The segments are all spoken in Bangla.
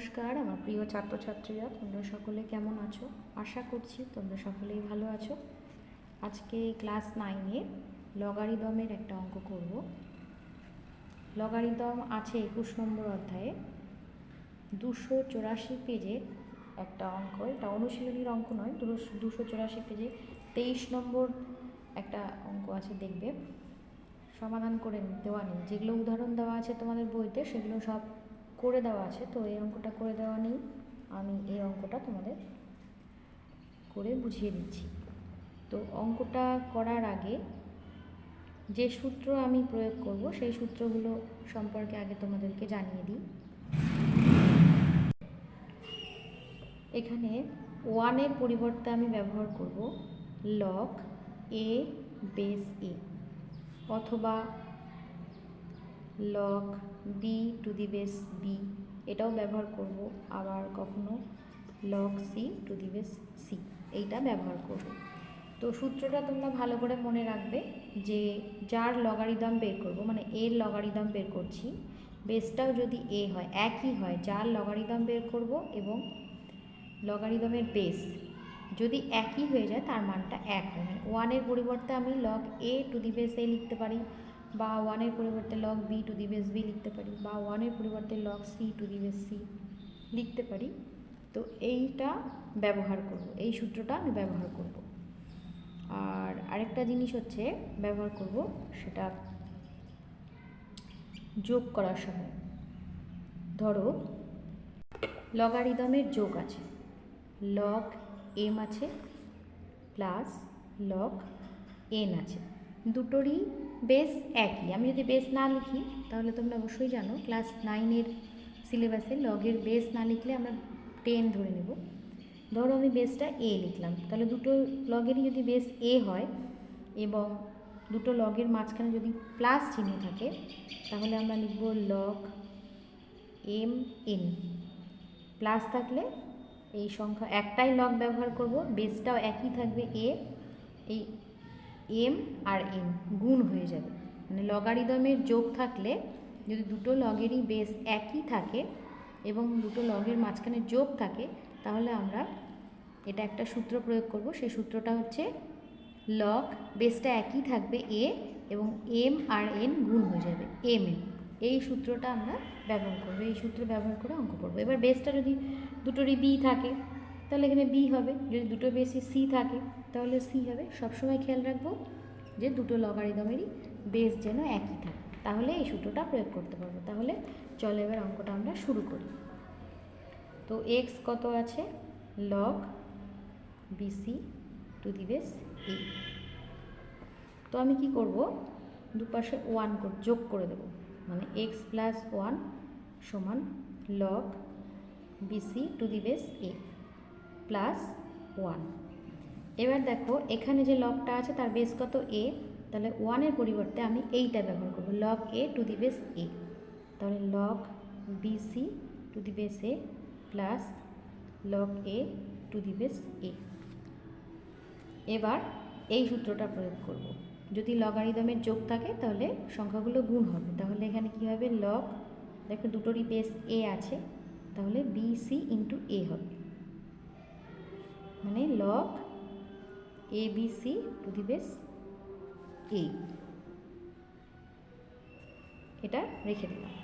নমস্কার, আমার প্রিয় ছাত্রছাত্রীরা, তোমরা সকলে কেমন আছো? আশা করছি তোমরা সকলেই ভালো আছো। আজকে ক্লাস নাইনে লগারিদমের একটা অঙ্ক করব। লগারিদম আছে একুশ নম্বর অধ্যায়ে। দুশো চুরাশি পেজে একটা অঙ্ক, এটা অনুশীলনীর অঙ্ক নয় দুশো চুরাশি পেজে তেইশ নম্বর একটা অঙ্ক আছে, দেখবে। সমাধান করে দেওয়া নেই। যেগুলো উদাহরণ দেওয়া আছে তোমাদের বইতে, সেগুলো সব করে দেওয়া আছে, তো এই অঙ্কটা করে দেওয়া নেই। আমি এই অঙ্কটা তোমাদের করে বুঝিয়ে দিচ্ছি। তো অঙ্কটা করার আগে যে সূত্র আমি প্রয়োগ করব, সেই সূত্রগুলো সম্পর্কে আগে তোমাদেরকে জানিয়ে দিই। এখানে ওয়ানের পরিবর্তে আমি ব্যবহার করব লক এ বেস এ অথবা log B to the base B এটাও ব্যবহার করব। আবার কখনো log C to the base C এইটা ব্যবহার করব। তো সূত্রটা তোমরা ভালো করে মনে রাখবে যে যার লগারিদম বের করব মানে এর লগারিদম বের করছি বেসটাও যদি এ হয়, একই হয়, যার লগারিদম বের করব এবং লগারিদমের বেস যদি একই হয়ে যায়, তার মানটা এক হয়। মানে ওয়ানের পরিবর্তে আমি log A to the base A লিখতে পারি। বা ওয়ানের পরিবর্তে log B to the base B লিখতে পারি, বা ওয়ানের পরিবর্তে log C to the base C লিখতে পারি, তো এইটা ব্যবহার করব, এই সূত্রটা আমি ব্যবহার করব। আর আরেকটা জিনিস হচ্ছে ব্যবহার করব, সেটা যোগ করার সময়। ধরো লগারিদমের যোগ আছে লগ এম আছে প্লাস লগ এন আছে, দুটোরই বেস একই। আমি যদি বেস না লিখি, তাহলে তোমরা অবশ্যই জানো ক্লাস নাইনের সিলেবাসে লগের বেস না লিখলে আমরা টেন ধরে নেব। ধরো আমি বেসটা এ লিখলাম, তাহলে দুটো লগেরই যদি বেস এ হয়, এবং দুটো লগের মাঝখানে যদি প্লাস চিহ্ন থাকে, তাহলে আমরা লিখব লগ এম এন প্লাস থাকলে এই সংখ্যা একটাই লগ ব্যবহার করব বেসটাও একই থাকবে এ এই এম আর এন গুণ হয়ে যাবে। মানে লগারিদমের যোগ থাকলে যদি দুটো লগেরই বেস একই থাকে এবং দুটো লগের মাঝখানে যোগ থাকে, তাহলে আমরা এটা একটা সূত্র প্রয়োগ করব। সেই সূত্রটা হচ্ছে লগ বেসটা একই থাকবে এ এবং এম আর এন গুণ হয়ে যাবে এম এন এই সূত্রটা আমরা ব্যবহার করব, এই সূত্র ব্যবহার করে অঙ্ক করব। এবার বেসটা যদি দুটোরই বি থাকে তাহলে এখানে বি হবে। যদি দুটো বেসই সি থাকে, তাহলে সি হবে। সবসময় খেয়াল রাখব যে দুটো লগারিদমেরই বেস যেন একই থাকে। তাহলে এই সূত্রটা প্রয়োগ করতে পারব। তাহলে চলো এবার অঙ্কটা আমরা শুরু করি। তো এক্স কত আছে? Log BC to the base A তো আমি কি করব? দুপাশে ওয়ান যোগ করে দেবো। মানে এক্স প্লাস ওয়ান সমান log BC to the base A plus one এবার দেখো, এখানে যে লগটা আছে, তার বেস কত এ তাহলে ওয়ানের পরিবর্তে আমি এইটা ব্যবহার করব। Log A to the base A তাহলে log BC to the base A plus log A to the base A এবার এই সূত্রটা প্রয়োগ করব। যদি লগারিদমের যোগ থাকে, তাহলে সংখ্যাগুলো গুণ হবে। তাহলে এখানে কি হবে? লগ দেখো দুটোরই বেস এ আছে। তাহলে বি সি ইন্টু এ হবে। মানে log A B C to the base A এটা রেখে দিলাম।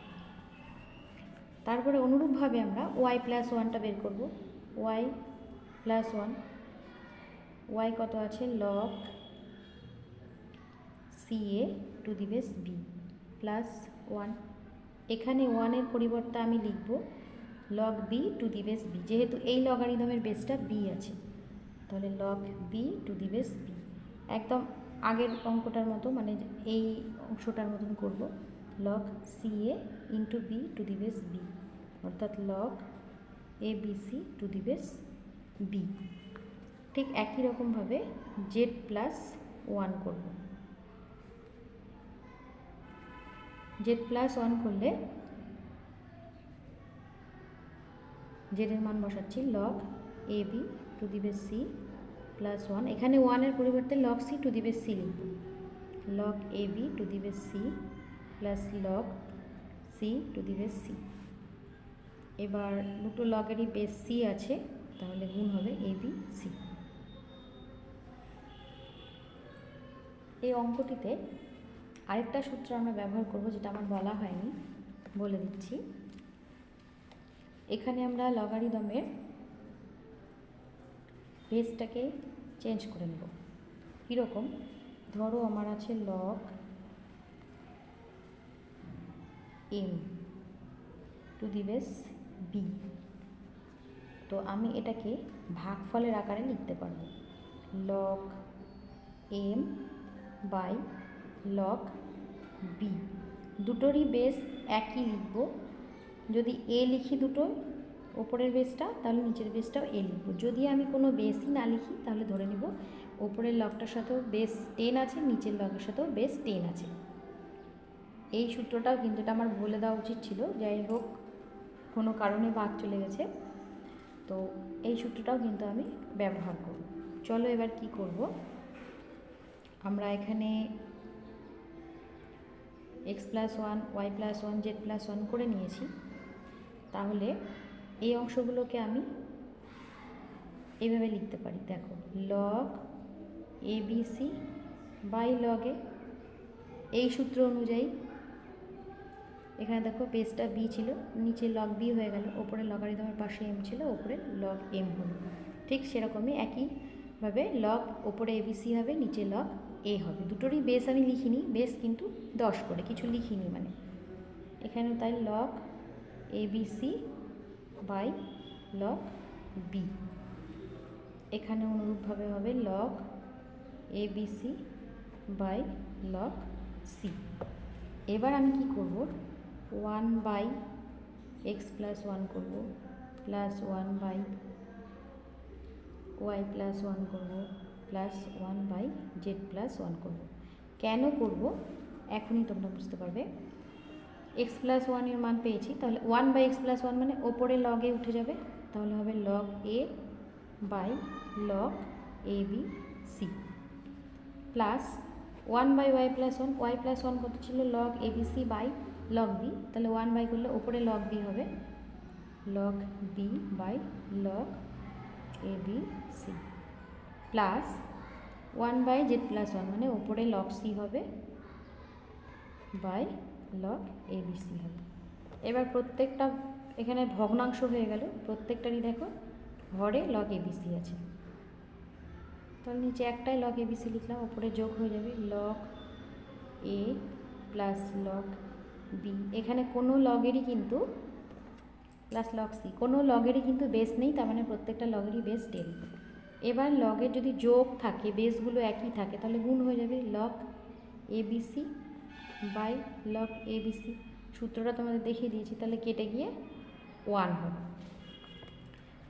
তারপরে অনুরূপভাবে আমরা ওয়াই প্লাস ওয়ানটা বের করব। ওয়াই প্লাস ওয়ান ওয়াই কত আছে? Log C A to the base B plus one এখানে ওয়ানের পরিবর্তে আমি লিখব log B to the base B যেহেতু এই লগারিদমের বেসটা বি আছে। তাহলে log B to the base B একদম আগের অঙ্কটার মতো মানে এই অংশটার মতন করব। Log C A into B to the base B অর্থাৎ log A B C to the base B ঠিক একই রকমভাবে জেড প্লাস ওয়ান করব। জেড প্লাস ওয়ান করলে জেডের মান বসাচ্ছি log A B to the base C plus one. এখানে ওয়ানের পরিবর্তে log C to the base C লিখব। Log A B to the base C plus log C to the base C. এবার দুটো লগেরই বেস সি আছে, তাহলে গুণ হবে এ বি সি এই অঙ্কটিতে আরেকটা সূত্র আমরা ব্যবহার করব যেটা আমার বলা হয়নি, বলে দিচ্ছি। এখানে আমরা লগারিদমের বেসটাকে চেঞ্জ করে নেব। কীরকম? ধরো আমার আছে log M to the base B তো আমি এটাকে ভাগফলের আকারে লিখতে পারব। Log M by log B দুটোরই বেস একই লিখব। যদি এ লিখি দুটো ওপরের বেসটা, তাহলে নিচের বেসটাও এ লিখব। যদি আমি কোনো বেসই না লিখি, তাহলে ধরে নিব ওপরের লকটার সাথেও বেস টেন আছে, নিচের লকের সাথেও বেস টেন আছে। এই সূত্রটাও কিন্তু এটা আমার বলে দেওয়া উচিত ছিল। যাই হোক, কোনো কারণে বাদ চলে গেছে। তো এই সূত্রটাও কিন্তু আমি ব্যবহার করব। চলো এবার কি করব? আমরা এখানে X plus one Y plus one Z plus one করে নিয়েছি। তাহলে এই অংশগুলোকে আমি এইভাবে লিখতে পারি। দেখো log A B C by লগে এই সূত্র অনুযায়ী এখানে দেখো বেসটা বি ছিল, নিচে লগ বি হয়ে গেল, ওপরে লগারিদমের পাশে এম ছিল, ওপরে লগ এম হলো। ঠিক সেরকমই একইভাবে লগ ওপরে এবিসি হবে, নিচে লগ এ হবে। দুটোরই বেস আমি লিখিনি বেস কিন্তু দশ করে, কিছু লিখিনি মানে। এখানে তাই log ABC by log B. এখানে অনুরূপভাবে হবে lock log ABC by log C. এবার আমি কি করব? One by X plus one করব, plus one by Y plus one করব, plus one by Z plus one করব। কেন করব? এখনই তোমরা বুঝতে পারবে। এক্স প্লাস ওয়ানের মান পেয়েছি, তাহলে one by X plus one মানে ওপরে লগে উঠে যাবে, তাহলে হবে log A by log A B C plus one by Y plus one Y plus one কত ছিল? Log A B C by log B তাহলে ওয়ান বাই করলে ওপরে লগ বি হবে log B by log A B C plus one by Z plus one মানে ওপরে লগ সি হবে by log A B C হবে। এবার প্রত্যেকটা এখানে ভগ্নাংশ হয়ে গেল। প্রত্যেকটারই দেখো হরে লগ এ বি সি আছে। তাহলে নিচে একটাই লগ এবিসি লিখলাম, ওপরে যোগ হয়ে যাবে log A plus log B এখানে কোনো লগেরই কিন্তু প্লাস লগ সি কোনো লগেরই কিন্তু বেস নেই, তার মানে প্রত্যেকটা লগেরই বেস টেন এবার লগের যদি যোগ থাকে বেসগুলো একই থাকে, তাহলে গুণ হয়ে যাবে log ABC by log ABC সূত্রটা তোমাদের দেখিয়ে দিয়েছি তাহলে কেটে গিয়ে ওয়ান হবে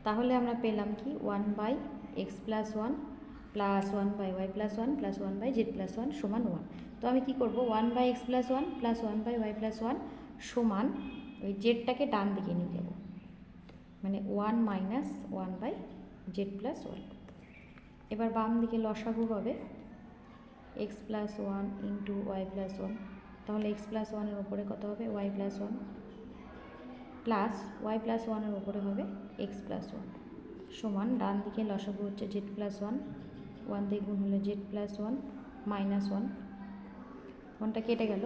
তাহলে আমরা পেলাম কি one by X plus one plus one by Y plus one plus one by Z plus one সমান ওয়ান তো আমি কী করব one by X plus one plus one by Y plus one সমান ওই জেডটাকে ডান দিকে নিয়ে যাব মানে one minus one by Z plus one এবার বাম দিকে লসাগু হবে X plus one into Y plus one তাহলে এক্স প্লাস ওয়ানের ওপরে কত হবে? Y plus one plus Y plus ওয়ানের ওপরে হবে এক্স প্লাস ওয়ান সমান ডান দিকে লসাগু হচ্ছে জেড প্লাস ওয়ান ওয়ান দিয়ে গুণ হলে Z plus one minus one ওয়ানটা কেটে গেল।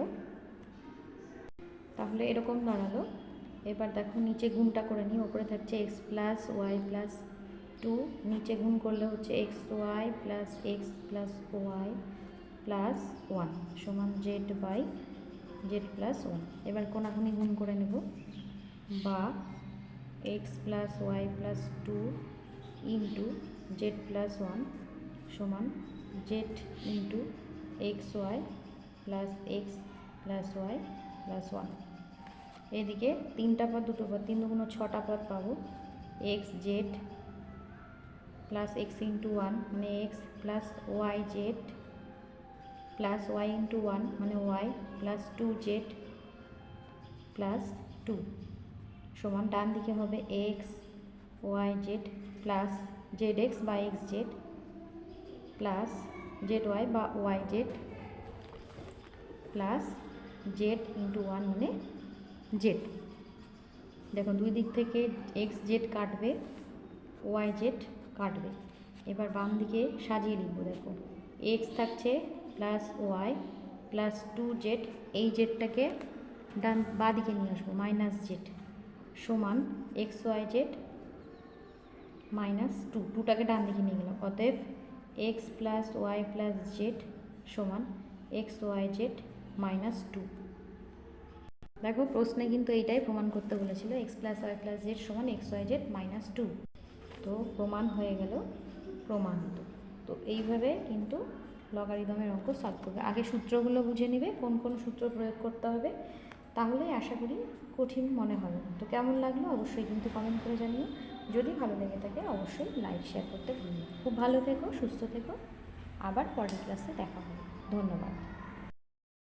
তাহলে এরকম দাঁড়াল। এবার দেখো নিচে গুণটা করে নিই, ওপরে থাকছে x plus y plus two নিচে গুণ করলে হচ্ছে x y plus x plus y plus one সমান z by z plus one. এবার কোনাকুনি গুণ করে নেব। বা x plus y plus two into z plus one সমান z into x y plus x plus y plus one. এদিকে তিনটা পদ, দুটো পদ, তিন দুগুণ ছটা পদ পাবো। X z plus x into one মানে x plus y z plus y into one মানে y plus two z plus two সমান ডান দিকে হবে x y z plus z x বা x z plus z y বা y z plus z into one মানে জেড দেখো দুই দিক থেকে এক্স জেড কাটবে ওয়াই জেড কাটবে। এবার বাম দিকে সাজিয়ে লিখব দেখো এক্স থাকছে plus y plus two z এই জেডটাকে ডান বাঁ দিকে নিয়ে আসব মাইনাস জেড সমান x y z minus two টুটাকে ডান দিকে নিয়ে গেলাম, অতএব x plus y plus z সমান x y z minus two দেখো, প্রশ্নে কিন্তু এইটাই প্রমাণ করতে বলেছিল x plus y plus z সমান x y z minus two তো প্রমাণ হয়ে গেল প্রমাণিত। তো এইভাবে কিন্তু লগারিদমের অঙ্ক সলভ করবে। আগে সূত্রগুলো বুঝে নেবে, কোন কোন সূত্র প্রয়োগ করতে হবে, তাহলে আশা করি কঠিন মনে হবে তো কেমন লাগল অবশ্যই কিন্তু কমেন্ট করে জানিও। যদি ভালো লেগে থাকে অবশ্যই লাইক শেয়ার করতে ভুলবে খুব ভালো থেকো, সুস্থ থেকো। আবার পরের ক্লাসে দেখা হবে। ধন্যবাদ।